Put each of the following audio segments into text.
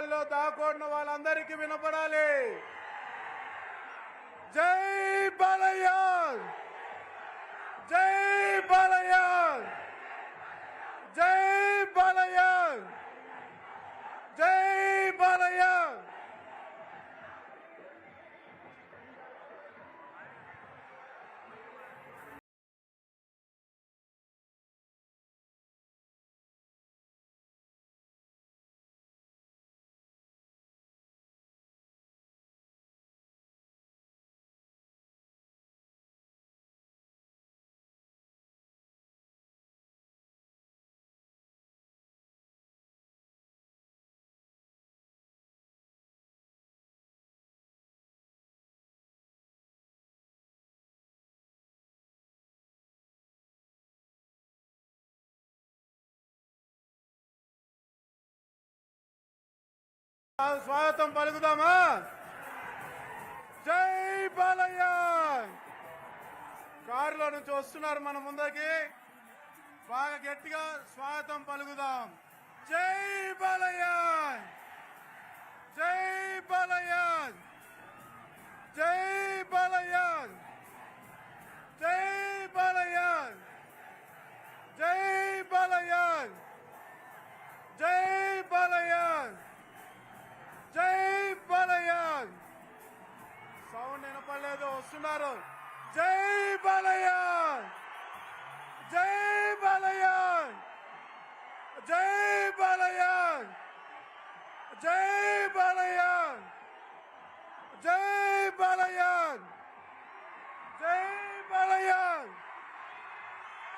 Sound తాడేపల్లిలో దాకోడిన వాళ్ళందరికీ వినపడాలి. స్వాగతం పలుకుదామా? జై బాలయ్య! కారులో నుంచి వస్తున్నారు మన ముందరికి. బాగా గట్టిగా స్వాగతం పలుకుదాం. జై బాలయ్య! జై బాలయ్య! జై బాలయ్య! జై బాలయ్య! జై బాలయ్య! జై బాలయ్య! జై బాలయ్య. సౌండ్ వినపడలేదు వస్తున్నారు. జై బాలయ్య. జై బాలయ్య జై బాలయ్య జై బాలయ్య జై బాలయ్య జై బాలయ్య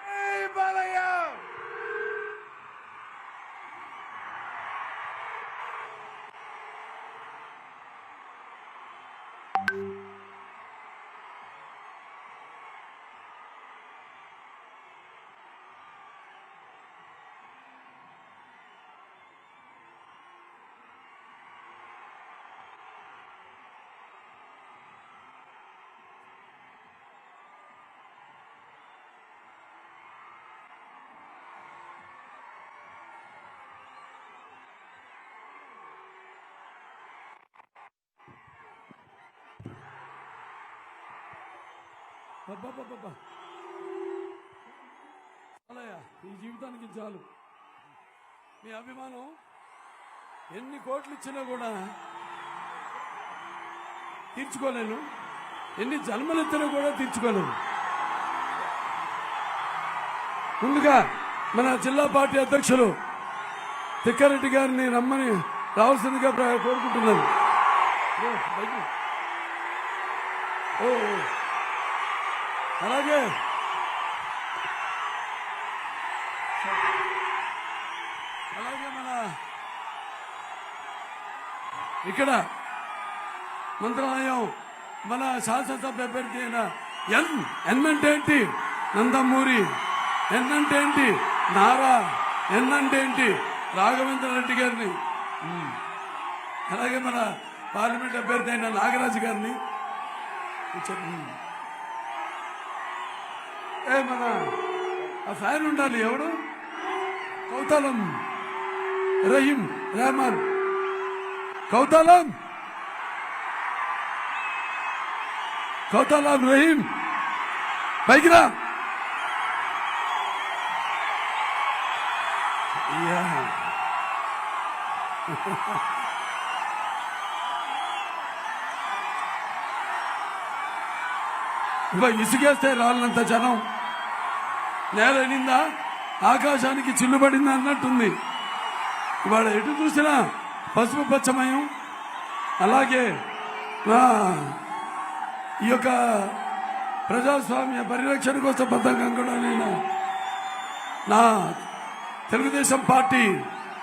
జై బాలయ్య అబ్బబ్బబ్బబ్బా. చాలయ్యా ఈ జీవితానికి చాలు. మీ అభిమానం ఎన్ని కోట్లు ఇచ్చినా కూడా తీర్చుకోలేను. ఎన్ని జన్మలెత్తినా కూడా తీర్చుకోలేను. ముందుగా మన జిల్లా పార్టీ అధ్యక్షులు తిక్కారెడ్డి గారిని రమ్మని రావాల్సిందిగా కోరుకుంటున్నాను. ఓ ఓ. అలాగే. అలాగే మన ఇక్కడ మంత్రాలయం మన శాసనసభ అభ్యర్థి అయిన ఎన్ ఎన్ అంటే ఏంటి? నందమూరి. ఎన్ అంటే ఏంటి? నారా. ఎన్ అంటే ఏంటి? రాఘవేంద్ర రెడ్డి గారిని. అలాగే మన పార్లమెంట్ అభ్యర్థి అయిన నాగరాజు గారిని. కూర్చోండి. ఏ మన? ఆ ఫ్యాన్ ఉండాలి ఎవడు? కౌతలం. రహీం రెహమాన్. కౌతలం. కౌతలం రహీం. పైకి రా. ఇసుకేస్తే రాళ్ళంత జనం. నేల నిందా ఆకాశానికి చిల్లుబడింది అన్నట్టుంది. ఇవాళ ఎటు చూసినా పసుపు పచ్చమయం. అలాగే నా ఈ యొక్క ప్రజాస్వామ్య పరిరక్షణ కోసం బద్ధంగా కూడా నేను నా తెలుగుదేశం పార్టీ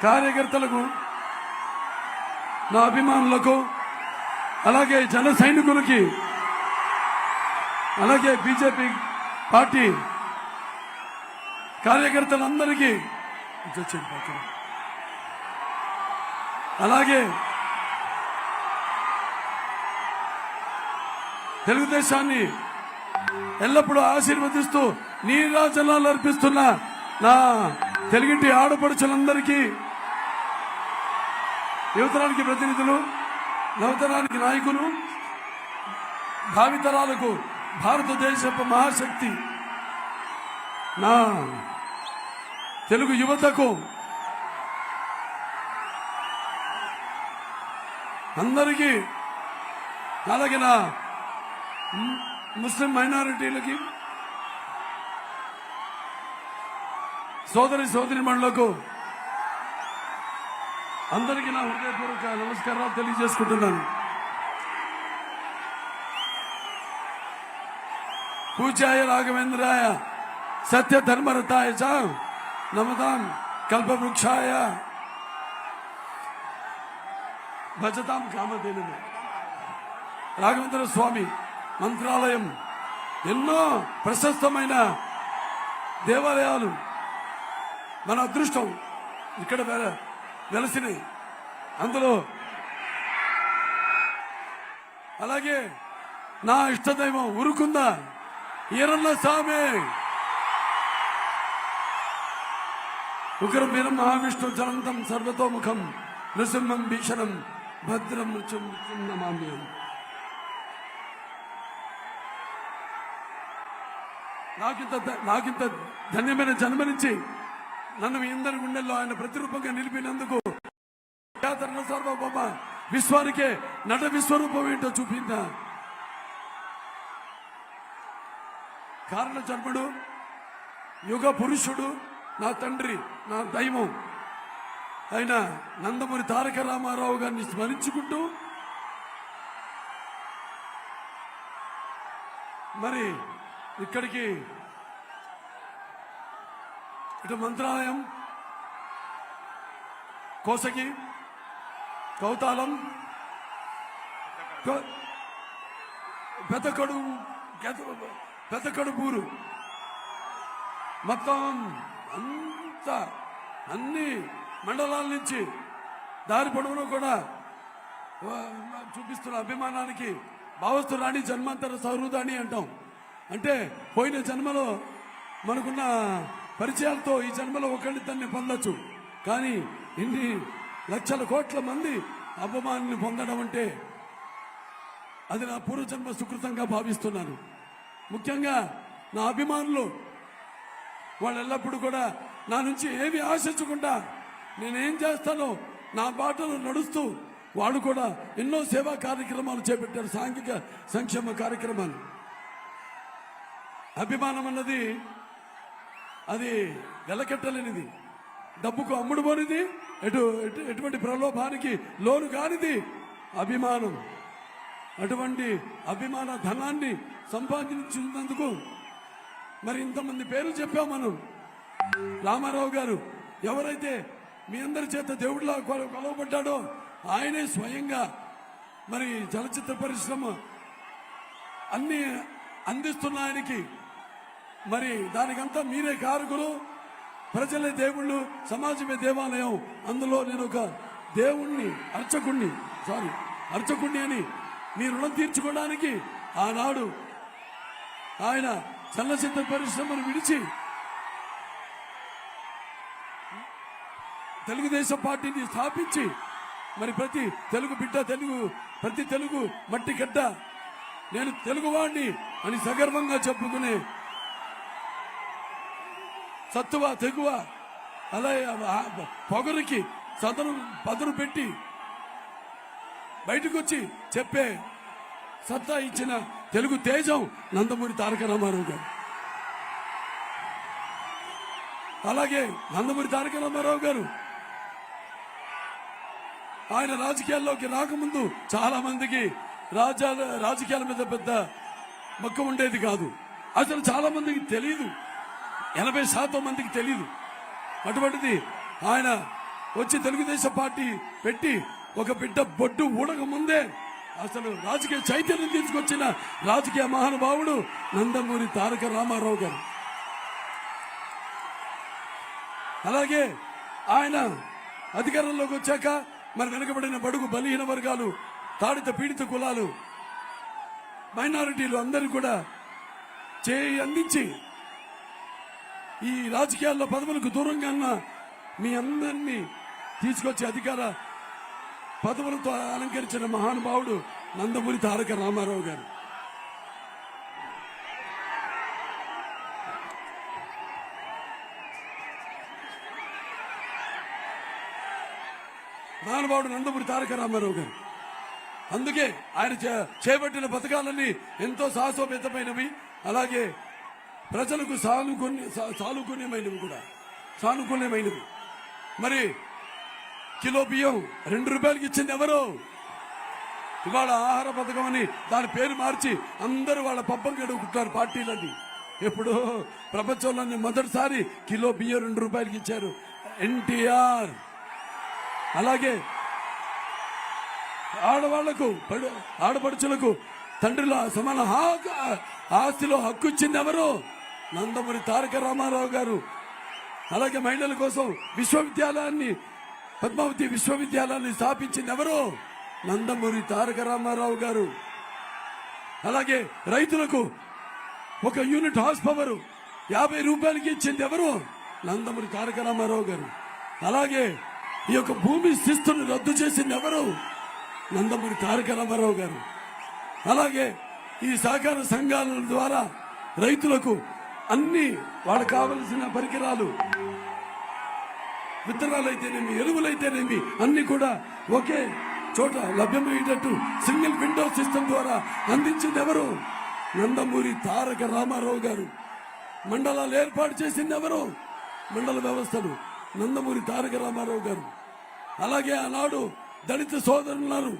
కార్యకర్తలకు నా అభిమానులకు అలాగే జన సైనికులకి అలాగే బీజేపీ పార్టీ కార్యకర్తలందరికీ అలాగే తెలుగుదేశాన్ని ఎల్లప్పుడూ ఆశీర్వదిస్తూ నీరాజనాలు అర్పిస్తున్న నా తెలుగింటి ఆడపడుచులందరికీ యువతరానికి ప్రతినిధులు నవతరానికి నాయకులు భావితరాలకు భారతదేశపు మహాశక్తి నా తెలుగు యువతకు అందరికీ అలాగే నా ముస్లిం మైనారిటీలకి సోదరి సోదరి మండలకు అందరికీ నా హృదయపూర్వక నమస్కారాలు తెలియజేసుకుంటున్నాను. పూజాయ రాఘవేంద్రాయ సత్య ధర్మరతాయ చా నమతాం కల్పవృక్షాయ. భజతాం కామధేను రాఘవేంద్ర స్వామి మంత్రాలయం ఎన్నో ప్రశస్తమైన దేవాలయాలు మన అదృష్టం. ఇక్కడ వెలసినాయి అందులో అలాగే నా ఇష్టదైవం ఉరుకుందా. ఈరన్న స్వామి ఉగ్రం వీరం మహావిష్ణు జనంతం సర్వతోముఖం నృసింహం భీషణం భద్రం నృత్యం నమామ్యం నాకింత నాకింత ధన్యమైన జన్మనిచ్చి నన్ను మీ అందరి గుండెల్లో ఆయన ప్రతిరూపంగా నిలిపినందుకు సార్వభౌమ విశ్వానికే నట విశ్వరూపం ఏంటో చూపిందా? కారణ జన్ముడు యుగ పురుషుడు నా తండ్రి నా దైవం. అయిన నందమూరి తారక రామారావు గారిని స్మరించుకుంటూ మరి ఇక్కడికి ఇటు మంత్రాలయం కోసకి కౌతాలం పెదకడు పెద్దకడు గెత- మొత్తం అంత అన్ని మండలాల నుంచి దారి పొడవును కూడా చూపిస్తున్న అభిమానానికి భావస్తు రాణి జన్మాంతర సౌహృదాన్ని అంటాం. అంటే పోయిన జన్మలో మనకున్న పరిచయాలతో ఈ జన్మలో ఒకళ్ళిద్దరిని పొందొచ్చు. కానీ ఇన్ని లక్షల కోట్ల మంది అభిమానాన్ని పొందడం అంటే అది నా పూర్వజన్మ సుకృతంగా భావిస్తున్నాను. ముఖ్యంగా నా అభిమానులు వాళ్ళు ఎల్లప్పుడూ కూడా నా నుంచి ఏమి ఆశించకుండా నేనేం చేస్తానో నా బాటలో నడుస్తూ వాళ్ళు కూడా ఎన్నో సేవా కార్యక్రమాలు చేపట్టారు సాంఘిక సంక్షేమ కార్యక్రమాలు. అభిమానం అన్నది అది వెలకెట్టలేనిది. డబ్బుకు అమ్ముడు పోనిది ఎటు ఎటు- ఎటువంటి ప్రలోభానికి లోను కానిది అభిమానం. అటువంటి అభిమాన ధనాన్ని సంపాదించినందుకు మరి ఇంతమంది పేరు చెప్పాం మనం. రామారావు గారు ఎవరైతే మీ అందరి చేత దేవుడిలా కొల- కొలవబడ్డాడో ఆయనే స్వయంగా మరి చలచిత్ర పరిశ్రమ అన్ని అందిస్తున్న ఆయనకి మరి దానికంతా మీరే కారకులు. ప్రజలే దేవుళ్ళు సమాజమే దేవాలయం. అందులో నేను ఒక దేవుణ్ణి అర్చకుణ్ణి సారీ అర్చకుణ్ణి అని మీ రుణం తీర్చుకోవడానికి ఆనాడు ఆయన చలనచిత్ర పరిశ్రమను విడిచి తెలుగుదేశం పార్టీని స్థాపించి మరి ప్రతి తెలుగు బిడ్డ తెలుగు ప్రతి తెలుగు మట్టి గడ్డ నేను తెలుగువాణ్ణి అని సగర్వంగా చెప్పుకునే సత్తువ తెగువ అలా పొగరికి సదను పదును పెట్టి బయటకు వచ్చి చెప్పే సత్తా ఇచ్చిన తెలుగు తేజం నందమూరి తారక రామారావు గారు. అలాగే నందమూరి తారక రామారావు గారు. ఆయన రాజకీయాల్లోకి రాకముందు చాలా మందికి రాజా రాజకీయాల మీద పెద్ద మక్కువ ఉండేది కాదు. అసలు చాలా మందికి తెలియదు ఎనభై శాతం మందికి తెలియదు అటువంటిది ఆయన వచ్చి తెలుగుదేశం పార్టీ పెట్టి ఒక బిడ్డ బొడ్డు ఊడక ముందే అసలు రాజకీయ చైతన్యం తీసుకొచ్చిన రాజకీయ మహానుభావుడు నందమూరి తారక రామారావు గారు. అలాగే ఆయన అధికారంలోకి వచ్చాక మరి వెనుకబడిన బడుగు బలహీన వర్గాలు తాడిత పీడిత కులాలు మైనారిటీలు అందరూ కూడా చేయి అందించి ఈ రాజకీయాల్లో పదవులకు దూరంగా ఉన్న మీ అందరినీ తీసుకొచ్చి అధికార పదవులతో అలంకరించిన మహానుభావుడు నందమూరి తారక రామారావు గారు. మహానుభావుడు నందమూరి తారక రామారావు గారు. అందుకే ఆయన చే- చేపట్టిన పథకాలన్నీ ఎంతో సాహసోపేతమైనవి. అలాగే ప్రజలకు సానుకూల్య సానుకూల్యమైనవి కూడా. సానుకూల్యమైనవి. మరి కిలో బియ్యం రెండు రూపాయలకి ఇచ్చింది ఎవరు? ఇవాళ ఆహార పథకం అని దాని పేరు మార్చి అందరూ వాళ్ళ పబ్బం గడుపుకుంటారు పార్టీలని ఇప్పుడు ప్రపంచంలోని మొదటిసారి కిలో బియ్యం రెండు రూపాయలకి ఇచ్చారు. ఎన్టీఆర్. అలాగే ఆడవాళ్ళకు ఆడపడుచులకు తండ్రుల సమాన ఆస్తిలో హక్కు ఇచ్చింది ఎవరు? నందమూరి తారక రామారావు గారు. అలాగే మహిళల కోసం విశ్వవిద్యాలయాన్ని పద్మావతి విశ్వవిద్యాలయాన్ని స్థాపించింది ఎవరు? నందమూరి తారక రామారావు గారు. అలాగే రైతులకు ఒక యూనిట్ హార్స్ పవర్ యాభై రూపాయలకి ఇచ్చింది ఎవరు? నందమూరి తారక రామారావు గారు. అలాగే ఈ యొక్క భూమి శిస్తును రద్దు చేసింది ఎవరు? నందమూరి తారక రామారావు గారు. అలాగే ఈ సహకార సంఘాల ద్వారా రైతులకు అన్ని వాళ్ళకు కావలసిన పరికరాలు విత్తనాలు అయితేనేమి ఎరువులైతేనేమి అన్ని కూడా ఒకే చోట లభ్యమయ్యేటట్టు సింగిల్ విండో సిస్టమ్ ద్వారా అందించింది ఎవరు నందమూరి తారక రామారావు గారు. మండలాలు ఏర్పాటు చేసింది ఎవరు మండల వ్యవస్థలు నందమూరి తారక రామారావు గారు. అలాగే ఆనాడు దళిత సోదరులున్నారు.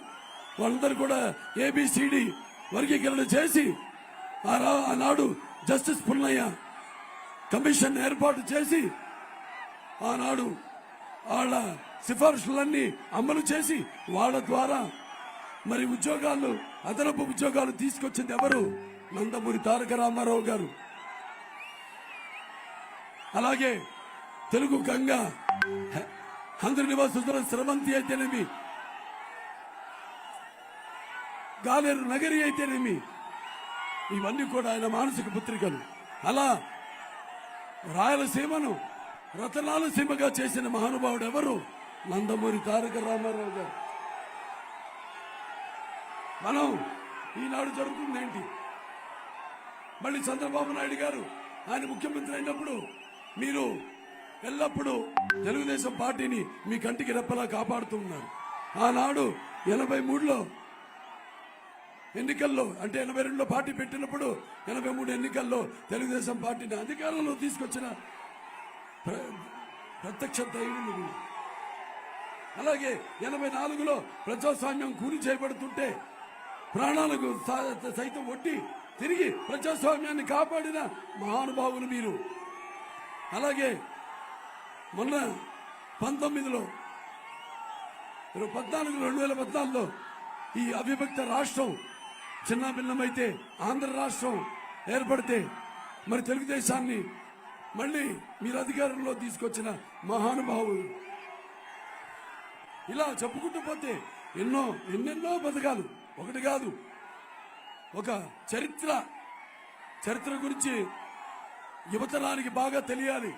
వాళ్ళందరూ కూడా ఏబిసిడి వర్గీకరణ చేసి ఆ రా- ఆనాడు జస్టిస్ పుల్లయ్య కమిషన్ ఏర్పాటు చేసి ఆనాడు వాళ్ళ సిఫార్సులన్నీ అమలు చేసి వాళ్ళ ద్వారా మరి ఉద్యోగాలు అదనపు ఉద్యోగాలు తీసుకొచ్చింది ఎవరు? నందమూరి తారక రామారావు గారు. అలాగే తెలుగు గంగ అందరి నివాసుల స్రవంతి అయితేనేమి? గాలేరు నగరి అయితేనేమి? ఇవన్నీ కూడా ఆయన మానసిక పుత్రికలు. అలా రాయలసీమను రతనాల సీమగా చేసిన మహానుభావుడు ఎవరు? నందమూరి తారక రామారావు గారు. మనం ఈనాడు జరుగుతుంది ఏంటి? మళ్ళీ చంద్రబాబు నాయుడు గారు ఆయన ముఖ్యమంత్రి అయినప్పుడు మీరు ఎల్లప్పుడూ తెలుగుదేశం పార్టీని మీ కంటికి రెప్పలా కాపాడుతూ ఉన్నారు. ఆనాడు ఎనభై మూడులో ఎన్నికల్లో అంటే ఎనభై రెండులో పార్టీ పెట్టినప్పుడు ఎనభై మూడు ఎన్నికల్లో తెలుగుదేశం పార్టీని అధికారంలో తీసుకొచ్చిన ప్రత్యక్ష ధైర్యం నువ్వు. అలాగే ఎనభై నాలుగులో ప్రజాస్వామ్యం కూలి చేయబడుతుంటే ప్రాణాలకు సైతం ఒట్టి తిరిగి ప్రజాస్వామ్యాన్ని కాపాడిన మహానుభావులు మీరు అలాగే మొన్న పంతొమ్మిదిలో ఇరవై పద్నాలుగు రెండు వేల పద్నాలుగులో ఈ అవిభక్త రాష్ట్రం చిన్న భిన్నమైతే ఆంధ్ర రాష్ట్రం ఏర్పడితే మరి తెలుగుదేశాన్ని మళ్ళీ మీరు అధికారంలో తీసుకొచ్చిన మహానుభావులు ఇలా చెప్పుకుంటూ పోతే ఎన్నో ఎన్నెన్నో పథకాలు. ఒకటి కాదు ఒక చరిత్ర. చరిత్ర గురించి యువతరానికి బాగా తెలియాలి.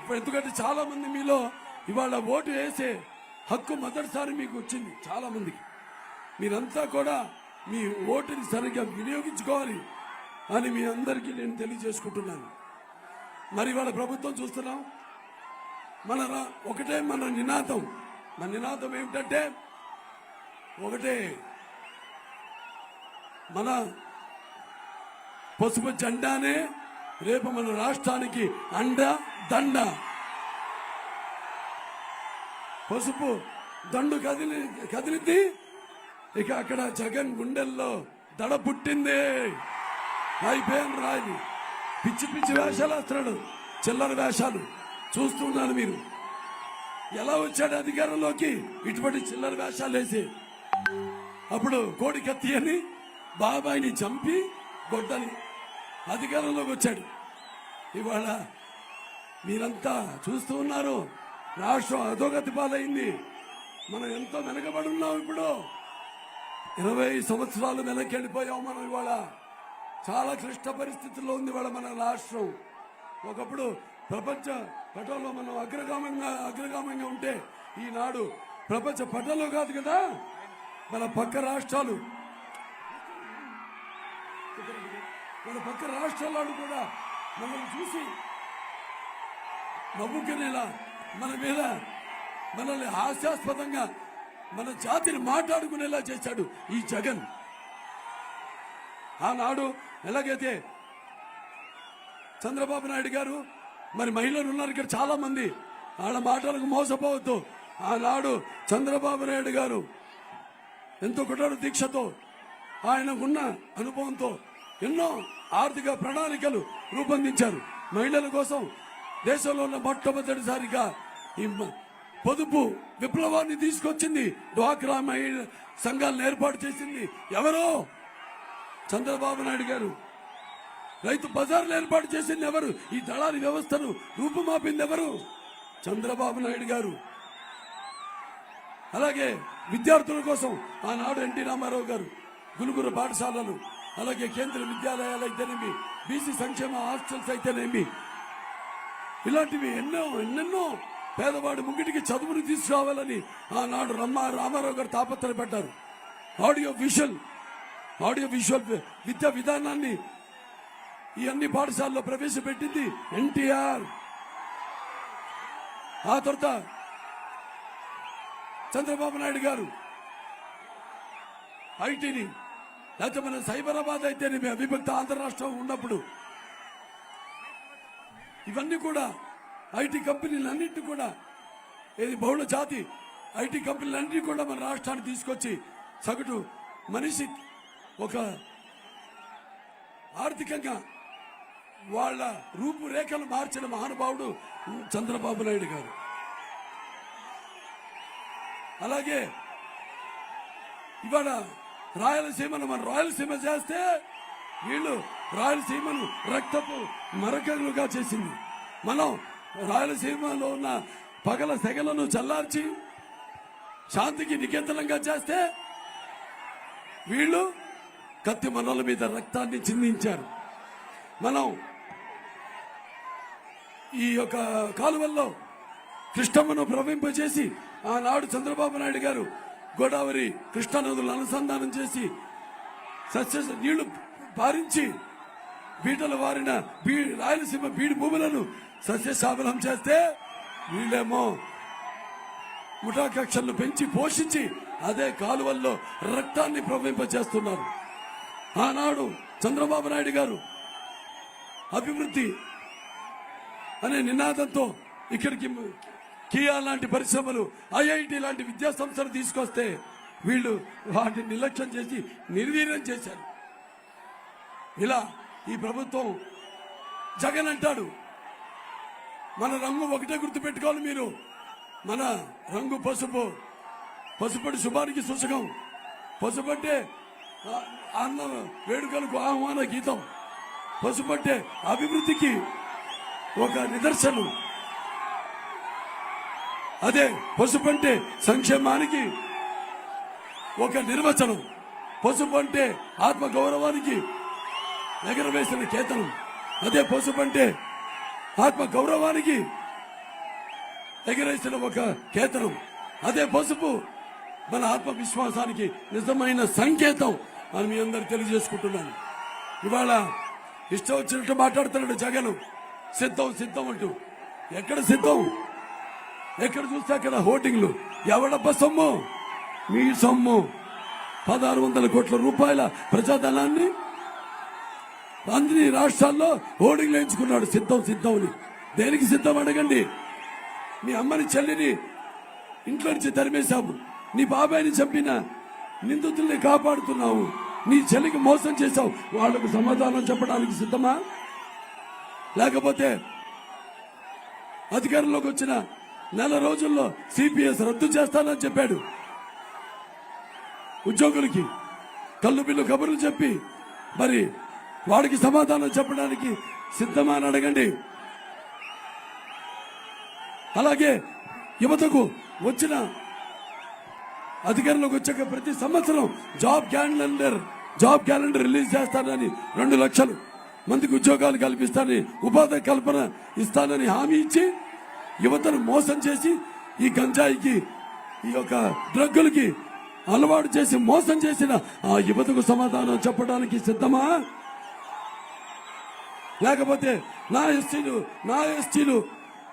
ఇప్పుడు ఎందుకంటే చాలా మంది మీలో ఇవాళ ఓటు వేసే హక్కు మొదటిసారి మీకు వచ్చింది చాలా మందికి మీరంతా కూడా మీ ఓటుని సరిగ్గా వినియోగించుకోవాలి. అని మీ అందరికీ నేను తెలియజేసుకుంటున్నాను. మరి వాళ్ళ ప్రభుత్వం చూస్తున్నాం. మన రా- ఒకటే మన నినాదం. మన నినాదం ఏమిటంటే ఒకటే మన పసుపు జెండానే రేపు మన రాష్ట్రానికి అండ దండ. పసుపు దండు కదిలి కదిలింది ఇక అక్కడ జగన్ గుండెల్లో దడ పుట్టింది. అయిపోయాను రాయి. పిచ్చి పిచ్చి వేషాలు వేస్తున్నాడు. చిల్లర వేషాలు. చూస్తున్నాను మీరు. ఎలా వచ్చాడు అధికారంలోకి? ఇటువంటి చిల్లర వేషాలు వేసి. అప్పుడు కోడి కత్తి అని బాబాయిని చంపి గొడ్డని అధికారంలోకి వచ్చాడు. ఇవాళ మీరంతా చూస్తూ ఉన్నారు. రాష్ట్రం అధోగతి పాలైంది. మనం ఎంతో వెనకబడి ఉన్నాం ఇప్పుడు. ఇరవై సంవత్సరాలు వెనక్కి వెళ్ళిపోయాం మనం ఇవాళ. చాలా క్లిష్ట పరిస్థితుల్లో ఉంది వాళ్ళ మన రాష్ట్రం. ఒకప్పుడు ప్రపంచ పటంలో మనం అగ్రగామంగా అగ్రగామంగా ఉంటే ఈనాడు ప్రపంచ పటంలో కాదు కదా? మన పక్క రాష్ట్రాలు. మన పక్క రాష్ట్రాల కూడా మనల్ని చూసి నవ్వుకునేలా మన మీద మనల్ని హాస్యాస్పదంగా మన జాతిని మాట్లాడుకునేలా చేశాడు ఈ జగన్. ఆనాడు ఎలాగైతే చంద్రబాబు నాయుడు గారు మరి మహిళలు ఉన్నారు ఇక్కడ చాలా మంది వాళ్ళ మాటలకు మోసపోవద్దు. ఆనాడు చంద్రబాబు నాయుడు గారు ఎంతో కుట్రడు దీక్షతో ఆయనకున్న అనుభవంతో ఎన్నో ఆర్థిక ప్రణాళికలు రూపొందించారు. మహిళల కోసం దేశంలో ఉన్న మొట్టమొదటిసారిగా ఈ పొదుపు విప్లవాన్ని తీసుకొచ్చింది డ్వాక్రా మహిళ సంఘాలను ఏర్పాటు చేసింది ఎవరో చంద్రబాబు నాయుడు గారు రైతు బజార్లు ఏర్పాటు చేసింది ఎవరు? ఈ దళారి వ్యవస్థను రూపుమాపింది ఎవరు చంద్రబాబు నాయుడు గారు. అలాగే విద్యార్థుల కోసం ఆనాడు ఎన్టీ రామారావు గారు గురుగురు పాఠశాలలు అలాగే కేంద్ర విద్యాలయాలు అయితేనేమి బీసీ సంక్షేమ హాస్టల్స్ అయితేనేమి ఇలాంటివి ఎన్నో ఎన్నెన్నో పేదవాడి ముంగిటికి చదువును తీసుకురావాలని ఆనాడు రమ్మ రామారావు గారు తాపత్రయపడ్డారు. ఆడియో విజువల్ ఆడియో విజువల్ విద్యా విధానాన్ని ఈ అన్ని పాఠశాలలో ప్రవేశపెట్టింది ఎన్టీఆర్. ఆ తర్వాత చంద్రబాబు నాయుడు గారు ఐటీని లేకపోతే మన సైబరాబాద్ అయితేనేమి అవిభక్త ఆంధ్ర రాష్ట్రం ఉన్నప్పుడు ఇవన్నీ కూడా ఐటీ కంపెనీలన్నింటినీ కూడా ఇది బహుళ జాతి ఐటీ కంపెనీలన్నింటినీ కూడా మన రాష్ట్రాన్ని తీసుకొచ్చి సగటు మనిషి ఒక ఆర్థికంగా వాళ్ళ రూపురేఖలు మార్చిన మహానుభావుడు చంద్రబాబు నాయుడు గారు. అలాగే ఇవాళ రాయలసీమను మన రాయలసీమ చేస్తే వీళ్ళు రాయలసీమను రక్తపు మరకలుగా చేసింది. మనం రాయలసీమలో ఉన్న పగల సెగలను చల్లార్చి శాంతికి నికేతనంగా చేస్తే వీళ్ళు కత్తి మనల మీద రక్తాన్ని చిందించారు. మనం ఈ యొక్క కాలువల్లో కృష్ణమ్మను ప్రవహింపజేసి ఆనాడు చంద్రబాబు నాయుడు గారు గోదావరి కృష్ణా నదులను అనుసంధానం చేసి సస్య నీళ్ళు పారించి బీటలు వారిన బీ రాయలసీమ బీడి భూములను సస్యశామలం చేస్తే వీళ్ళేమో ముఠాకక్షలను పెంచి పోషించి అదే కాలువల్లో రక్తాన్ని ప్రవహింపచేస్తున్నారు ఆనాడు చంద్రబాబు నాయుడు గారు అభివృద్ధి అనే నినాదంతో ఇక్కడికి కియా లాంటి పరిశ్రమలు ఐఐటి లాంటి విద్యా సంస్థలు తీసుకొస్తే వీళ్ళు వాటిని నిర్లక్ష్యం చేసి నిర్వీర్యం చేశారు. ఇలా ఈ ప్రభుత్వం జగన్ అంటాడు మన రంగు ఒకటే గుర్తు పెట్టుకోవాలి మీరు. మన రంగు పసుపు పసుపటి శుభానికి సూచకం. పసుపు అంటే అన్న వేడుకలకు ఆహ్వాన గీతం. పసుపు అంటే అభివృద్ధికి ఒక నిదర్శనం. అదే పసుపు అంటే సంక్షేమానికి ఒక నిర్వచనం. పసుపు అంటే ఆత్మ గౌరవానికి ఎగరవేసిన కేతనం. అదే పసుపు అంటే ఆత్మ గౌరవానికి ఎగరేసిన ఒక కేతనం. అదే పసుపు మన ఆత్మవిశ్వాసానికి నిజమైన సంకేతం. అని మీ అందరు తెలియజేసుకుంటున్నాను. ఇవాళ ఇష్టం వచ్చినట్టు మాట్లాడుతున్నాడు జగన్. సిద్ధం సిద్ధం అంటూ. ఎక్కడ సిద్ధం? ఎక్కడ చూస్తే అక్కడ హోర్డింగ్లు. ఎవడబ్బ సొమ్ము? మీ సొమ్ము. పదహారు వందల కోట్ల రూపాయల ప్రజాధనాన్ని అన్ని రాష్ట్రాల్లో హోర్డింగ్లు ఎంచుకున్నాడు సిద్ధం సిద్ధం అని. దేనికి సిద్ధం అడగండి? మీ అమ్మని చెల్లిని ఇంట్లో నుంచి తరిమేశాము. నీ బాబాయిని చంపిన నిందితుల్ని కాపాడుతున్నావు నీ చెల్లికి మోసం చేశావు. వాళ్ళకు సమాధానం చెప్పడానికి సిద్ధమా? లేకపోతే అధికారంలోకి వచ్చిన నెల రోజుల్లో సిపిఎస్ రద్దు చేస్తానని చెప్పాడు. ఉద్యోగులకి కళ్ళు బిల్లు కబుర్లు చెప్పి మరి వాడికి సమాధానం చెప్పడానికి సిద్ధమా అని అడగండి. అలాగే యువతకు వచ్చిన అధికారంలోకి వచ్చాక ప్రతి సంవత్సరం job calendar job calendar release చేస్తానని రెండు లక్షలు మందికి ఉద్యోగాలు కల్పిస్తానని ఉపాధి కల్పన ఇస్తానని హామీ ఇచ్చి యువతను మోసం చేసి ఈ గంజాయికి ఈ యొక్క డ్రగ్గులకి అలవాటు చేసి మోసం చేసిన ఆ యువతకు సమాధానం చెప్పడానికి సిద్ధమా? లేకపోతే నా ఎస్టీలు నా ఎస్టీలు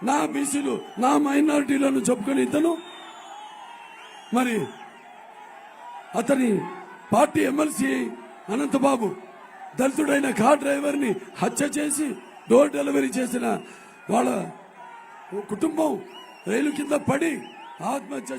నా బీసీలు నా మైనారిటీలను చెప్పుకొని ఇతను? మరి అతని పార్టీ ఎమ్మెల్సీ అనంతబాబు దళితుడైన కార్ డ్రైవర్ని హత్య చేసి డోర్ డెలివరీ చేసిన వాళ్ళ కుటుంబం రైలు కింద పడి ఆత్మహత్య